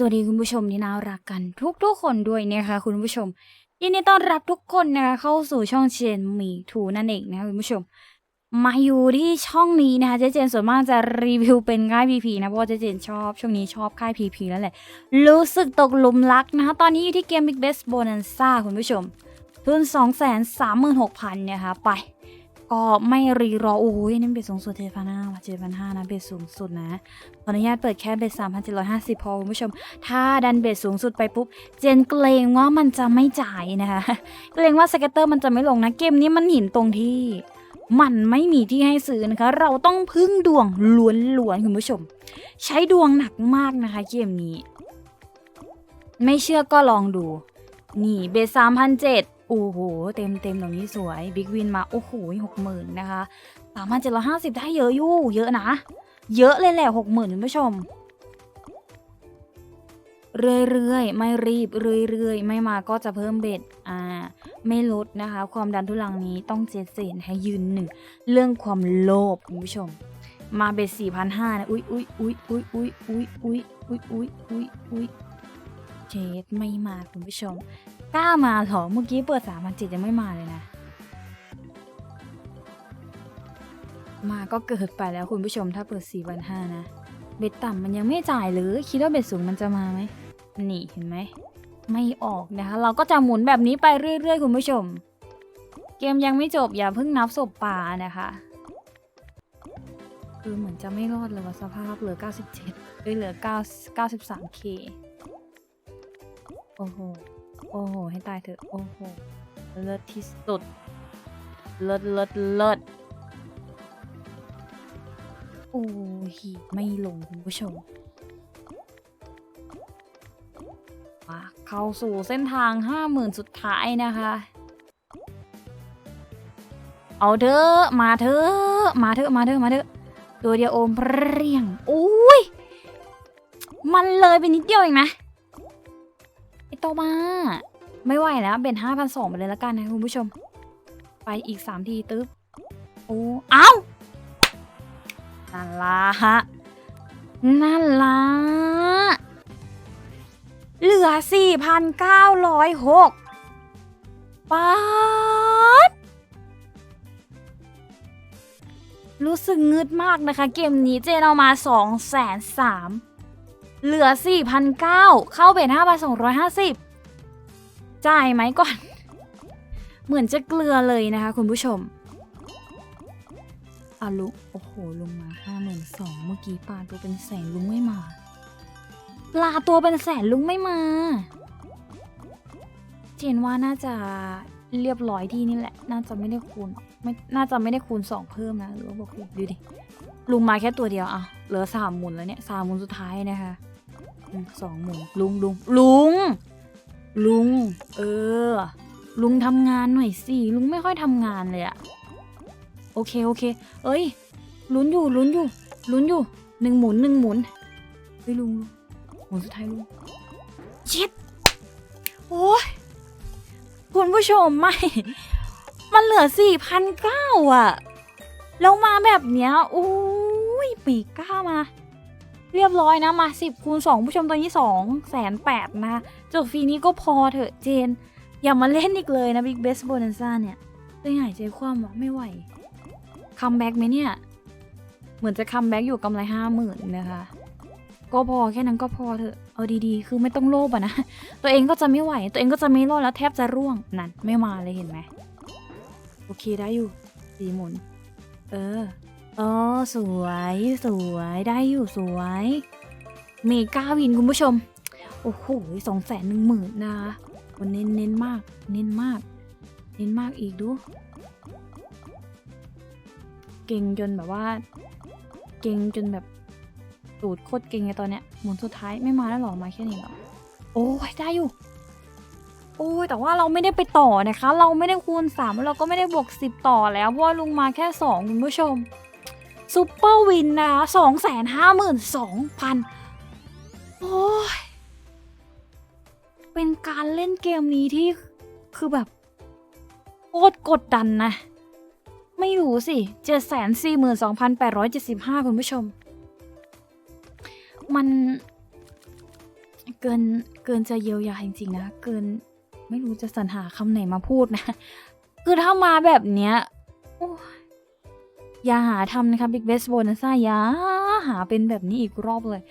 สวัสดีคุณผู้ชมที่น่ารักกันทุกทุกๆคนด้วยนะคะคุณผู้ชมยินดีต้อนรับทุกคนนะคะเข้าสู่ช่องเชนมีทูนั่นเองนะคะคุณผู้ชม มาอยู่ที่ช่องนี้นะคะเจเจนส่วนมากจะรีวิวเป็นค่ายพีพีนะเพราะเจเจนชอบช่วงนี้ชอบค่ายพีพีแล้วแหละ รู้สึกตกหลุมรักนะคะตอนนี้อยู่ที่เกม Big Best Bonanza คุณผู้ชมทุน 236,000เนี่ยค่ะไป ก็ไม่รีรอ โอ้ยนี่เบ็ดสูงสุดเจ็ดพันห้าเจ็ดพันห้านะเบ็ดสูงสุดนะขออนุญาตเปิดแค่เบ็ดสามพันเจ็ดร้อยห้าสิบพอคุณผู้ชม ถ้าดันเบ็ดสูงสุดไปปุ๊บ เจนเกรงว่ามันจะไม่จ่ายนะคะเกรงว่าสเก็ตเตอร์มันจะไม่ลงนะ เกมนี้มันหินตรงที่ มันไม่มีที่ให้ซื้อนะคะ เราต้องพึ่งดวงล้วนๆคุณผู้ชม ใช้ดวงหนักมากนะคะเกมนี้ ไม่เชื่อก็ลองดู นี่เบสสามพันเจ็ด โอ้โห เต็มเต็มตรงนี้สวยบิ๊กวินมา โอ้โหหกหมื่นนะคะสามพันเจ็ดร้อยห้าสิบได้เยอะอยู่ เยอะนะ เยอะเลยแหละหกหมื่นคุณผู้ชม เรื่อยๆ ไม่รีบ เรื่อยๆ ไม่มาก็จะเพิ่มเบ็ด อ่า ไม่ลดนะคะ ความดันทุลังนี้ต้องเจ็ดเซนให้ยืนหนึ่ง เรื่องความโลภคุณผู้ชม มาเบ็ดสี่พันห้านะ อุ๊ยอุ๊ยอุ๊ยอุ๊ยอุ๊ยอุ๊ยอุ๊ยอุ๊ยอุ๊ยอุ๊ยอุ๊ยเจ็ดไม่มาคุณผู้ชม กล้ามาเหรอ เมื่อกี้เปิดสามพันเจ็ดยังไม่มาเลยนะ มาก็เกิดไปแล้วคุณผู้ชมถ้าเปิดสี่พันห้านะ เบ็ดต่ำมันยังไม่จ่ายหรือคิดว่าเบ็ดสูงมันจะมาไหม นี่เห็นไหม ไม่ออกนะคะ เราก็จะหมุนแบบนี้ไปเรื่อยๆ คุณผู้ชม เกมยังไม่จบอย่าเพิ่งนับศพป่านะคะคือเหมือนจะไม่รอดเลยว่าสภาพเหลือ 97เอ้ยเหลือ9 93k โอ้โห โอ้โห ให้ตายเถอะ โอ้โห เลิศที่สุด เลิศเลิศเลิศโอ้ยไม่ลงคุณผู้ชมมาเข้าสู่เส้นทาง50,000สุดท้ายนะคะ เอาเถอะมาเถอะมาเถอะมาเถอะมาเถอะตัวเดียวโอมเปรี้ยงอุ้ยมันเลยไปนิดเดียวเองนะไอ โตมาไม่ไหวแล้วเบนห้าพันสองไปเลยละกันนะคุณผู้ชม ไปอีกสามทีตึ๊บโอ้เอ้านั่นละฮะนั่นละเหลือสี่พันเก้าร้อยหกป๊าดรู้สึกงึดมากนะคะ เกมนี้เจนเอามาสองแสนสาม เหลือสี่พันเก้าเข้าเบนห้าพันสองร้อยห้าสิบจ่ายไหมก่อน เหมือนจะเกลือเลยนะคะคุณผู้ชมอะลุงโอ้โห ลงมาห้าหมื่นสองเมื่อกี้ปลาตัวเป็นแสนลุงไม่มา ปลาตัวเป็นแสนลุงไม่มา เจนว่าน่าจะเรียบร้อยที่นี่แหละ น่าจะไม่ได้คูณหรอก ไม่น่าจะไม่ได้คูณสองเพิ่มนะหรือว่าบอกคูณดูดิลุงมาแค่ตัวเดียวอะเหลือสามหมุนแล้วเนี่ยสามหมุนสุดท้ายนะคะอืมสองหมุนลุงลุงลุง ลุง เออ ลุงทำงานหน่อยสิ ลุงไม่ค่อยทำงานเลยอะโอเคโอเค เอ้ย ลุ้นอยู่ลุ้นอยู่ลุ้นอยู่หนึ่งหมุนหนึ่งหมุนเฮ้ยลุงลุงหมุนสุดท้ายลุงเช็ดโอ้ยคุณผู้ชมไม่ มันเหลือสี่พันเก้าอะแล้วมาแบบเนี้ยโอ้ยปีก้ามา เรียบร้อยนะมาสิบคูณสองผู้ชมตอนนี้สองแสนแปดนะจบฟรีนี้ก็พอเถอะเจน อย่ามาเล่นอีกเลยนะ Big Best Bonanza เนี่ยตัวหายใจคว่ำวะไม่ไหวคัมแบ็กไหมเนี่ย เหมือนจะคัมแบ็กอยู่กำไรห้าหมื่นนะคะก็พอแค่นั้นก็พอเถอะ เอาดีๆ คือไม่ต้องโลภอะนะ ตัวเองก็จะไม่ไหว ตัวเองก็จะไม่รอดแล้วแทบจะร่วง นั่น ไม่มาเลยเห็นไหม โอเคได้อยู่สีหมุน เออเออสวยสวยได้อยู่สวย เมกาวินคุณผู้ชม โอ้โหสองแสนหนึ่งหมื่นนะวันเน้นเน้นมาก เน้นมาก เน้นมากอีกดู เก่งจนแบบว่า เก่งจนแบบตูดโคตรเก่งไงตอนเนี้ยหมุนสุดท้ายไม่มาแล้วหรอมาแค่นี้หรอโอ้ยได้อยู่ โอ้ยแต่ว่าเราไม่ได้ไปต่อนะคะ เราไม่ได้คูณสามเราก็ไม่ได้บวกสิบต่อแล้วเพราะว่าลุงมาแค่สองคุณผู้ชมซูเปอร์วินนะคะสองแสนห้าหมื่นสองพันโอ้ย เป็นการเล่นเกมนี้ที่คือแบบโคตรกดดันนะ ไม่รู้สิเจ็ดแสนสี่หมื่นสองพันแปดร้อยเจ็ดสิบห้าคุณผู้ชม มันเกินเกินจะเยียวยาจริงๆนะ เกิน ไม่รู้จะสรรหาคำไหนมาพูดนะ คือถ้ามาแบบเนี้ยโอ้ยอย่าหาทำนะคะ Big Best Bonus อย่าหาเป็นแบบนี้อีกรอบเลย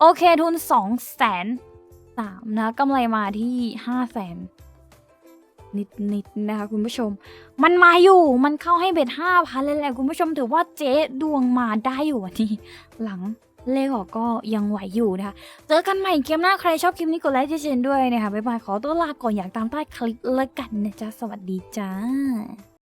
โอเคทุนสองแสนสามนะกำไรมาที่ห้าแสนนิดๆนะคะคุณผู้ชม มันมาอยู่มันเข้าให้เบ็ดห้าพันเลยแหละคุณผู้ชมถือว่าเจ๊ดวงมาได้อยู่วันนี้หลัง เลขออกก็ยังไหวอยู่นะคะเจอกันใหม่เกมหน้าใครชอบคลิปนี้กดไลค์เช่นด้วยนะคะบ๊ายบายขอตัวลาก่อนอยากตามใต้คลิปแล้วกันนะจ๊ะสวัสดีจ้า